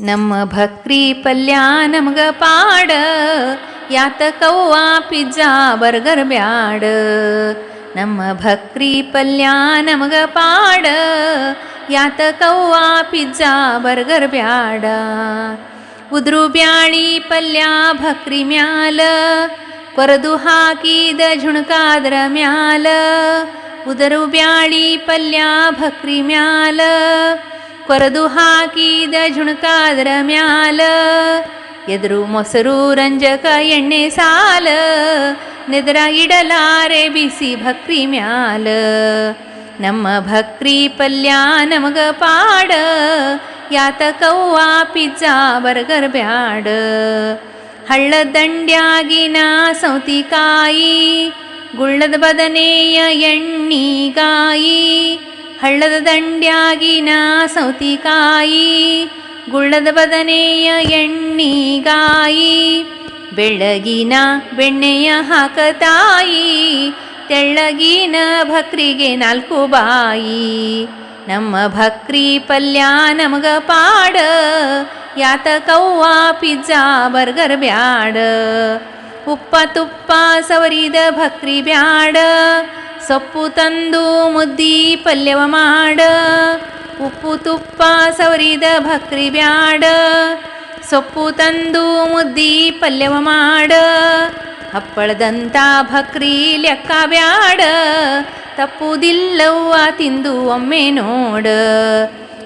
ನಮ್ಮ ಭಕ್ರಿ ಪಲ್ಯ ನಮಗ ಪಾಡ ಯಾತಕವ್ವ ಪಿಜ್ಜಾ ಬರ್ಗರ್ ಬ್ಯಾಡ ನಮ್ಮ ಭಕ್ರಿ ಪಲ್ಯ ನಮಗ ಪಾಡ ಯಾತಕವ್ವ ಪಿಜ್ಜಾ ಬರ್ಗರ್ ಬ್ಯಾಡ ಉದ್ರು ಬ್ಯಾಳಿ ಪಲ್ಯ ಭಕ್ರಿ ಮ್ಯಾಲ ಕೊರದು ಹಾಕಿದ ಝುಣಕಾದ್ರ ಮ್ಯಾಲ ಉದರು ಬ್ಯಾಳಿ ಪಲ್ಯ ಭಕ್ರಿ ಮ್ಯಾಲ ಕೊರದು ಹಾಕಿದ ಝುಣಕಾದ್ರ ಮ್ಯಾಲ, ಎದುರು ಮೊಸರು ರಂಜಕ ಎಣ್ಣೆ ಸಾಲ, ನೆದರ ಇಡಲಾರೆ ಬಿಸಿ ಭಕ್ರಿ ಮ್ಯಾಲ. ನಮ್ಮ ಭಕ್ರಿ ಪಲ್ಯ ನಮಗ ಪಾಡ ಯಾತಕವ್ವ ಪಿಜ್ಜಾ ಬರ್ಗರ್ ಬ್ಯಾಡ. ಹಳ್ಳ ದಂಡ್ಯಾಗಿನ ಸೌತಿಕಾಯಿ ಗುಳ್ಳದ ಬದನೆಯ ಎಣ್ಣಿಗಾಯಿ ಹಳ್ಳದ ದಂಡ್ಯಾಗಿನ ಸೌತಿಕಾಯಿ ಗುಳ್ಳದ ಬದನೆಯ ಎಣ್ಣಿಗಾಯಿ ಬೆಳಗಿನ ಬೆಣ್ಣೆಯ ಹಾಕತಾಯಿ ತೆಳ್ಳಗಿನ ಭಕ್ರಿಗೆ ನಾಲ್ಕು ಬಾಯಿ. ನಮ್ಮ ಭಕ್ರಿ ಪಲ್ಯ ನಮಗ ಪಾಡ, ಯಾತ ಕೌವಾ ಪಿಜ್ಜಾ ಬರ್ಗರ್ ಬ್ಯಾಡ. ಉಪ್ಪ ತುಪ್ಪ ಸವರಿದ ಭಕ್ರಿ ಬ್ಯಾಡ, ಸೊಪ್ಪು ತಂದು ಮುದ್ದಿ ಪಲ್ಯವ ಮಾಡ. ಉಪ್ಪು ತುಪ್ಪ ಸವರಿದ ಭಕ್ರಿ ಬ್ಯಾಡ, ಸೊಪ್ಪು ತಂದು ಮುದ್ದಿ ಪಲ್ಯವ ಮಾಡ. ಹಪ್ಪಳದಂತ ಭಕ್ರಿ ಲೆಕ್ಕ ಬ್ಯಾಡ, ತಪ್ಪುದಿಲ್ಲವ್ವ ತಿಂದು ಒಮ್ಮೆ ನೋಡ.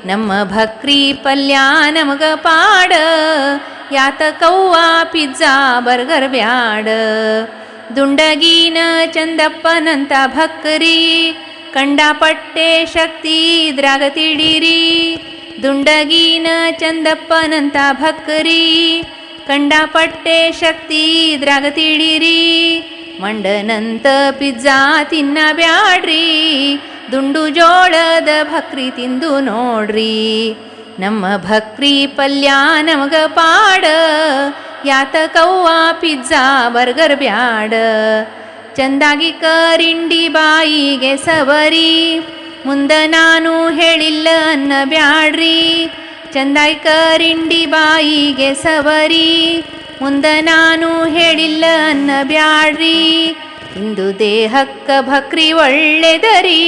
ನಮ್ಮ ಭಕ್ರಿ ಪಲ್ಯ ನಮಗ ಪಾಡ. ಯಾತಕವ್ವ ಪಿಜ್ಜಾ ಬರ್ಗರ್ ಬ್ಯಾಡ ದುಂಡಗೀನ ಚಂದಪ್ಪನಂತ ಭಕ್ರಿ ಕಂಡಪಟ್ಟೆ ಶಕ್ತಿ ಇದ್ರಾಗ ತಿಳಿರಿ ದುಂಡಗೀನ ಚಂದಪ್ಪನಂತ ಭಕ್ರಿ ಕಂಡಪಟ್ಟೆ ಶಕ್ತಿ ಇದ್ರಾಗ ತಿಳಿರಿ ಮಂಡನಂತ ಪಿಜ್ಜಾ ತಿನ್ನ ಬ್ಯಾಡ್ರಿ ದುಂಡು ಜೋಳದ ಭಕ್ರಿ ತಿಂದು ನೋಡ್ರಿ ನಮ್ಮ ಭಕ್ರಿ ಪಲ್ಯ ನಮಗ ಪಾಡ. ಯಾತಕವ್ವ ಪಿಜ್ಜಾ, ಬರ್ಗರ್ ಬ್ಯಾಡ. ಚಂದಾಗಿ ಕರಿಂಡಿ ಬಾಯಿಗೆ ಸವರಿ. ಮುಂದ ನಾನು ಹೇಳಿಲ್ಲ ಅನ್ನ ಬ್ಯಾಡ್ರಿ. ಚಂದಾಗಿ ಕರಿಂಡಿ ಬಾಯಿಗೆ ಸವರಿ. ಮುಂದ ನಾನು ಹೇಳಿಲ್ಲ ಅನ್ನ ಬ್ಯಾಡ್ರಿ. ಇಂದು ದೇಹಕ್ಕ ಭಕ್ರಿ ಒಳ್ಳೆದರಿ.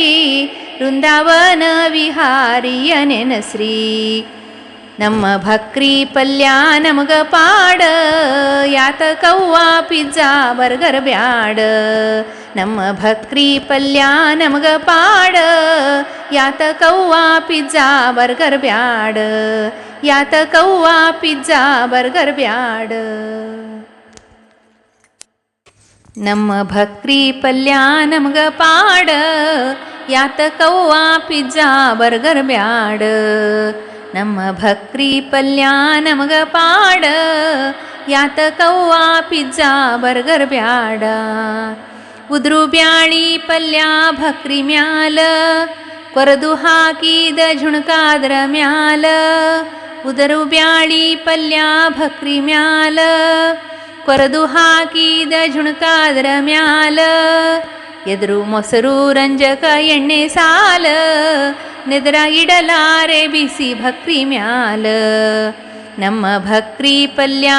ವೃಂದಾವನ ವಿಹಾರಿಯ ನೆನಸ್ರಿ ನಮ್ಮ ಭಕ್ರಿ ಪಲ್ಯ ನಮಗ ಪಾಡ ಯಾತಕವ್ವ ಪಿಜ್ಜಾ ಬರ್ಗರ್ ಬ್ಯಾಡ ನಮ್ಮ ಭಕ್ರಿ ಪಲ್ಯ ನಮಗ ಪಾಡ ಯಾತಕವ್ವ ಪಿಜ್ಜಾ ಬರ್ಗರ್ ಬ್ಯಾಡ ಯಾತಕವ್ವ ಪಿಜ್ಜಾ ಬರ್ಗರ್ ಬ್ಯಾಡ ನಮ್ಮ ಭಕ್ರಿ ಪಲ್ಯ ನಮಗ ಪಾಡ ಯಾತಕವ್ವ ಪಿಜ್ಜಾ ಬರ್ಗರ್ ಬ್ಯಾಡ ನಮ್ಮ ಭಕ್ರಿ ಪಲ್ಯ ನಮಗ ಪಾಡ ಯಾತಕವ್ವ ಪಿಜ್ಜಾ ಬರ್ಗರ್ ಬ್ಯಾಡ ಉದ್ರು ಬ್ಯಾಳಿ ಪಲ್ಯ ಭಕ್ರಿ ಮ್ಯಾಲ ಕೊರದು ಹಾಕಿದ ಝುಣಕಾದ್ರ ಮ್ಯಾಲ ಉದರು ಬ್ಯಾಳಿ ಪಲ್ಯ ಭಕ್ರಿ ಮ್ಯಾಲ ಕೊರದು ಹಾಕಿದ ಝುಣಕಾದ್ರ ಮ್ಯಾಲ ಎದುರು ಮೊಸರು ರಂಜಕ ಎಣ್ಣೆ ಸಾಲ ನೆದರ ಇಡಲಾರೆ ಬಿಸಿ ಭಕ್ರಿ ಮ್ಯಾಲ. ನಮ್ಮ ಭಕ್ರಿ ಪಲ್ಯ